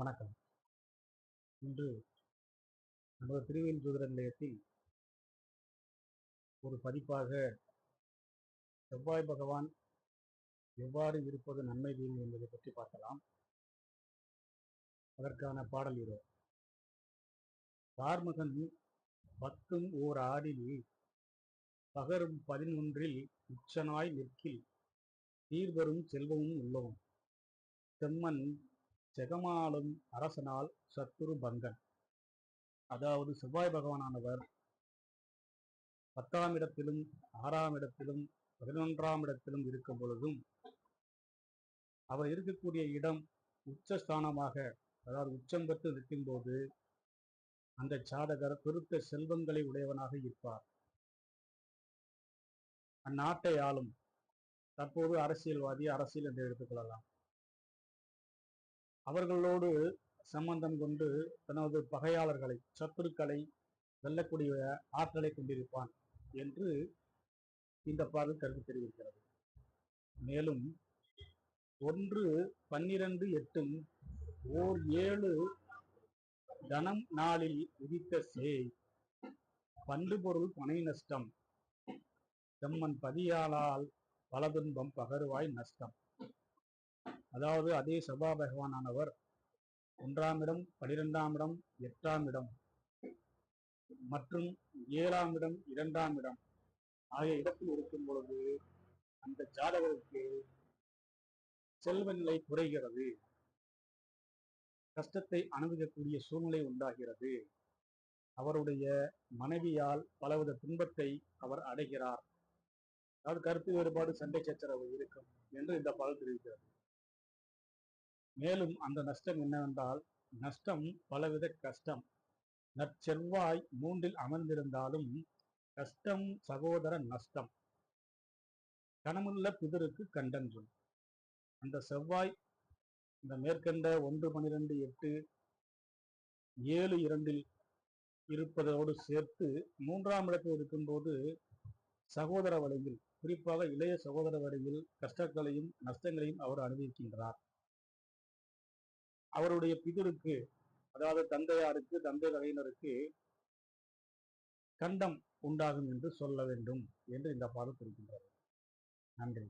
வணக்கம். இன்று நமது திருவேந்தூதர ஜோதிட நிலையத்தில் ஒரு பதிப்பாக செவ்வாய் பகவான் எவ்வாறு இருப்பது நன்மை தீமை என்பதை பற்றி பார்க்கலாம். அதற்கான பாடல் இது. தார்மகன் பத்தும் ஓர் ஆடில் பகரும் பதினொன்றில் உச்சனாய் நிற்கில் தீர்வரும் செல்வமும் உள்ளோம். செம்மன் ஜெகமாலும் அரசனால் சத்துரு பங்கன். அதாவது செவ்வாய் பகவானானவர் பத்தாம் இடத்திலும் ஆறாம் இடத்திலும் பதினொன்றாம் இடத்திலும் இருக்கும் பொழுதும் அவர் இருக்கக்கூடிய இடம் உச்சஸ்தானமாக அதாவது உச்சம் பெற்று நிற்கும் போது அந்த சாதகர் பெருத்த செல்வங்களை உடையவனாக இருப்பார். அந்நாட்டை ஆளும் தற்போது அரசியல்வாதி அரசியல் என்று எடுத்துக்கொள்ளலாம் அவர்களோடு சம்பந்தம் கொண்டு தனது பகையாளர்களை சத்துருக்களை வெல்லக்கூடிய ஆற்றலை கொண்டிருப்பான் என்று இந்த பாடல் கருத்து தெரிவிக்கிறது. மேலும் ஒன்று பன்னிரண்டு எட்டும் ஓர் ஏழு தனம் நாளில் உதித்த சேய். பண்டு பொருள் பனை நஷ்டம். செம்மன் பதியாளால் பலதுன்பம் பகருவாய் நஷ்டம். அதாவது அதே சபா பகவானானவர் ஒன்றாம் இடம் பனிரெண்டாம் இடம் எட்டாம் இடம் மற்றும் ஏழாம் இடம் இரண்டாம் இடம் ஆகிய இடத்தில் இருக்கும் பொழுது அந்த ஜாதகருக்கு செல்வ நிலை குறைகிறது. கஷ்டத்தை அனுபவிக்கக்கூடிய சூழ்நிலை உண்டாகிறது. அவருடைய மனைவியால் பலவித துன்பத்தை அவர் அடைகிறார். அதாவது கருத்து வேறுபாடு சண்டை சச்சரவு இருக்கும் என்று இந்த பாடல் தெரிவிக்கிறது. மேலும் அந்த நஷ்டம் என்னவென்றால் நஷ்டம் பலவித கஷ்டம். நற்செவ்வாய் மூன்றில் அமர்ந்திருந்தாலும் கஷ்டம் சகோதர நஷ்டம். கனமுள்ள பிதருக்கு கண்டன்றும் அந்த செவ்வாய் இந்த மேற்கண்ட ஒன்று பனிரெண்டு எட்டு ஏழு இரண்டில் இருப்பதோடு சேர்த்து மூன்றாம் இடத்தில் இருக்கும்போது சகோதர வழியில் குறிப்பாக இளைய சகோதர வழியில் கஷ்டங்களையும் நஷ்டங்களையும் அவர் அனுபவிக்கின்றார். அவருடைய பிதருக்கு அதாவது தந்தையாருக்கு தந்தை வகையினருக்கு கண்டம் உண்டாகும் என்று சொல்ல வேண்டும் என்று இந்த பாடல் குறிக்கின்றது நன்றி.